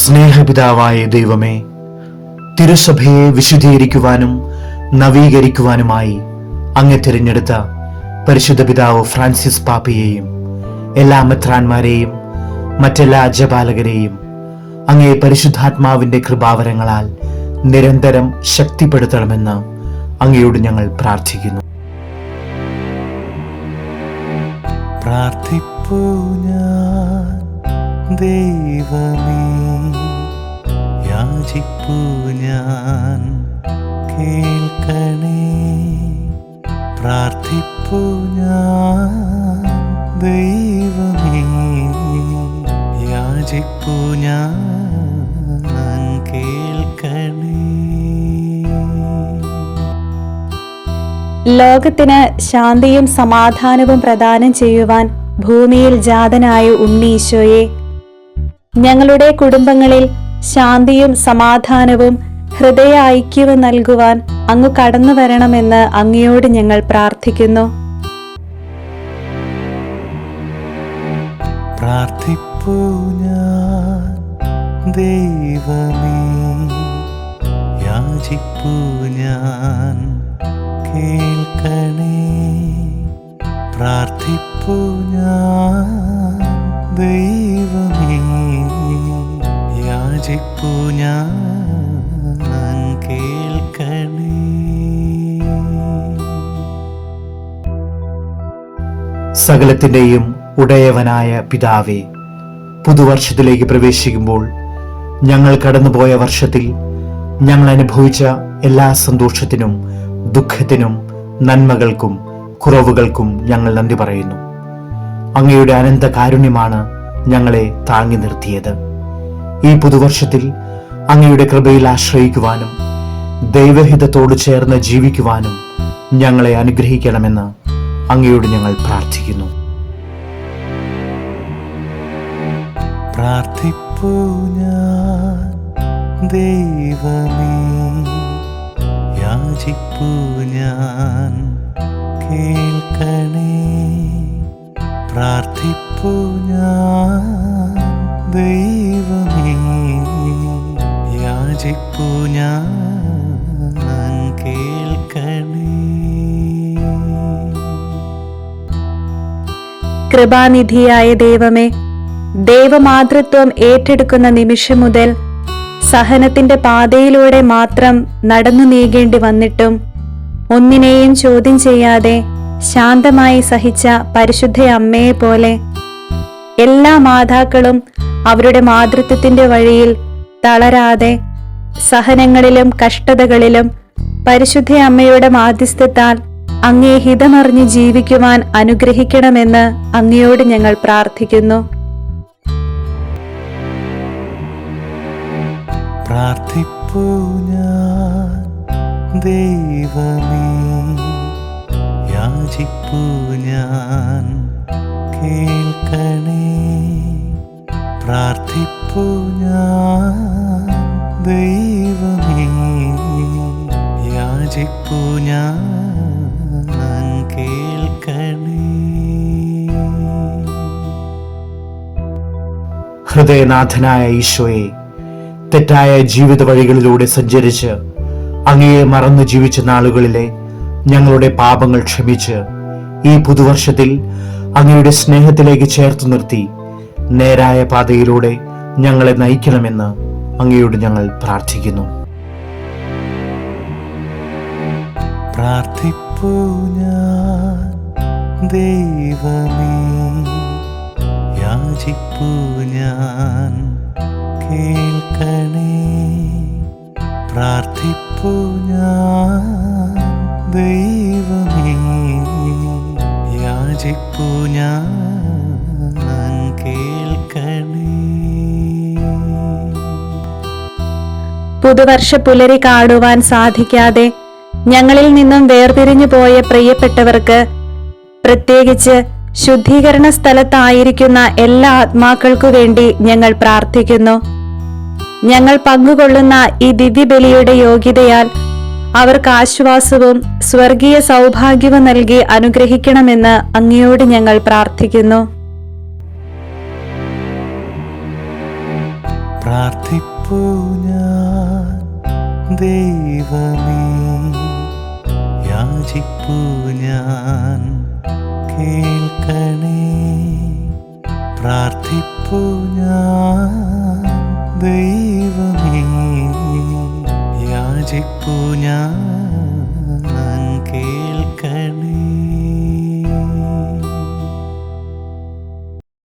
സ്നേഹപിതാവായ ദൈവമേ തിരുസഭയെ വിശുദ്ധീകരിക്കുവാനും നവീകരിക്കുവാനുമായി അങ്ങ് തിരഞ്ഞെടുത്ത പരിശുദ്ധ പിതാവ് ഫ്രാൻസിസ് പാപ്പയെയും എല്ലാ മെത്രാന്മാരെയും മറ്റെല്ലാ അജപാലകരെയും അങ്ങേ പരിശുദ്ധാത്മാവിന്റെ കൃപാവരങ്ങളാൽ നിരന്തരം ശക്തിപ്പെടുത്തണമെന്ന് അങ്ങയോട് ഞങ്ങൾ പ്രാർത്ഥിക്കുന്നു. പ്രാർത്ഥിപ്പൂ ഞാൻ. ദൈവമേ യാചിപ്പൂ ഞാൻ കേൾക്കണേ. പ്രാർത്ഥിപ്പൂ ഞാൻ ദൈവമേ യാചിപ്പൂ ഞാൻ കേൾക്കണേ. ലോകത്തിന് ശാന്തിയും സമാധാനവും പ്രദാനം ചെയ്യുവാൻ ഭൂമിയിൽ ജാതനായ ഉണ്ണീശോയെ ഞങ്ങളുടെ കുടുംബങ്ങളിൽ ശാന്തിയും സമാധാനവും ഹൃദയ ഐക്യവും നൽകുവാൻ അങ്ങ് കടന്നു വരണമെന്ന് അങ്ങയോട് ഞങ്ങൾ പ്രാർത്ഥിക്കുന്നു. പ്രാർത്ഥിപ്പൂ ഞാൻ ദൈവമേ. ഞാൻ ദൈവമേ. യാചിപ്പൂ ഞാൻ കേൾക്കണേ. സകലത്തിന്റെയും ഉടയവനായ പിതാവേ പുതുവർഷത്തിലേക്ക് പ്രവേശിക്കുമ്പോൾ ഞങ്ങൾ കടന്നുപോയ വർഷത്തിൽ ഞങ്ങൾ അനുഭവിച്ച എല്ലാ സന്തോഷത്തിനും ദുഃഖത്തിനും നന്മകൾക്കും കുറവുകൾക്കും ഞങ്ങൾ നന്ദി പറയുന്നു. അങ്ങയുടെ അനന്ത കാരുണ്യമാണ് ഞങ്ങളെ താങ്ങി നിർത്തിയത്. ഈ പുതുവർഷത്തിൽ അങ്ങയുടെ കൃപയിൽ ആശ്രയിക്കുവാനും ദൈവഹിതത്തോട് ചേർന്ന് ജീവിക്കുവാനും ഞങ്ങളെ അനുഗ്രഹിക്കണമെന്ന് അങ്ങയോട് ഞങ്ങൾ പ്രാർത്ഥിക്കുന്നു. പ്രാർത്ഥിപ്പൂ ഞാൻ ദൈവമേ യാചിപ്പൂ ഞാൻ കേൾക്കണേ. കൃപാനിധിയായ ദൈവമേ ദൈവമാതൃത്വം ഏറ്റെടുക്കുന്ന നിമിഷം മുതൽ സഹനത്തിന്റെ പാതയിലൂടെ മാത്രം നടന്നു നീങ്ങേണ്ടി വന്നിട്ടും ഒന്നിനെയും ചോദ്യം ചെയ്യാതെ ശാന്തമായി സഹിച്ച പരിശുദ്ധ അമ്മയെ പോലെ എല്ലാ മാതാക്കളും അവരുടെ മാതൃത്വത്തിന്റെ വഴിയിൽ തളരാതെ സഹനങ്ങളിലും കഷ്ടതകളിലും പരിശുദ്ധ അമ്മയുടെ മാധ്യസ്ഥത്താൽ അങ്ങേ ഹിതമറിഞ്ഞ് ജീവിക്കുവാൻ അനുഗ്രഹിക്കണമെന്ന് അങ്ങയോട് ഞങ്ങൾ പ്രാർത്ഥിക്കുന്നു. പ്രാർത്ഥിപ്പൂ ഞാൻ ദൈവമേ യാചിപ്പൂ ഞാൻ കേൾക്കണേ ഞാൻ കേൾക്കണേ. ഹൃദയനാഥനായ ഈശോയെ തെറ്റായ ജീവിത വഴികളിലൂടെ സഞ്ചരിച്ച് അങ്ങയെ മറന്നു ജീവിച്ച നാളുകളിലെ ഞങ്ങളുടെ പാപങ്ങൾ ക്ഷമിച്ച് ഈ പുതുവർഷത്തിൽ അങ്ങയുടെ സ്നേഹത്തിലേക്ക് ചേർത്ത് നിർത്തി നേരായ പാതയിലൂടെ ഞങ്ങളെ നയിക്കണമെന്ന് അങ്ങയോട് ഞങ്ങൾ പ്രാർത്ഥിക്കുന്നു. പ്രാർത്ഥിപ്പൂ ഞാൻ ദൈവമേ. യാചിപ്പൂ ഞാൻ കേൾക്കണേ. ഞാൻ കേൾക്കണേ. പുതുവർഷ പുലരി കാടുവാൻ സാധിക്കാതെ ഞങ്ങളിൽ നിന്നും വേർതിരിഞ്ഞു പോയ പ്രിയപ്പെട്ടവർക്ക് പ്രത്യേകിച്ച് ശുദ്ധീകരണ സ്ഥലത്തായിരിക്കുന്ന എല്ലാ ആത്മാക്കൾക്കു വേണ്ടി ഞങ്ങൾ പ്രാർത്ഥിക്കുന്നു. ഞങ്ങൾ പങ്കുകൊള്ളുന്ന ഈ ദിവ്യബലിയുടെ യോഗ്യതയാൽ അവർക്ക് ആശ്വാസവും സ്വർഗീയ സൗഭാഗ്യവും നൽകി അനുഗ്രഹിക്കണമെന്ന് അങ്ങയോട് ഞങ്ങൾ പ്രാർത്ഥിക്കുന്നു. പ്രാർത്ഥിപ്പൂ ഞാൻ. ദൈവമേ യാചിപ്പൂ ഞാൻ കേൾക്കണേ. പ്രാർത്ഥിപ്പൂ ഞാൻ ദൈവമേ.